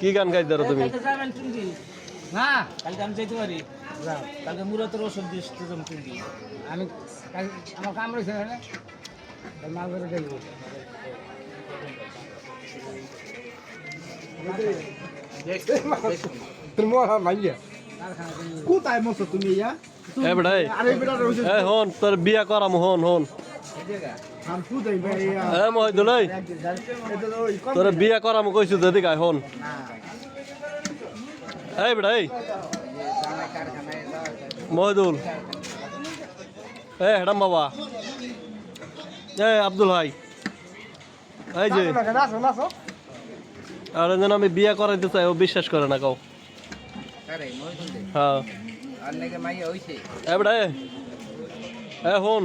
কি গান গাইতে পারো তুমি? না কালকে আমি যেতে পারি। কালকে মুরাতের ওষুধ দিস দুজন টুঙ্গি। আমি আমার কাম রয়েছে না মাল করে দেখব কোথায় মতো তুমি ইয়া? এ বেটাই। আরে বেটা হন তোর বিয়া করাম হন হন। এ মহিদুল এই এটা তো ওই কম বিয়া করাম কইছু যদি গায় হন এই বেটা, এই। মহিদুল এ হেডাম বাবা। এ আব্দুল ভাই এই যে। আর যেন আমি বিয়া করাইতে চাই ও বিশ্বাস করে না কাউ হ্যাঁ এ, বেটা, এ। হন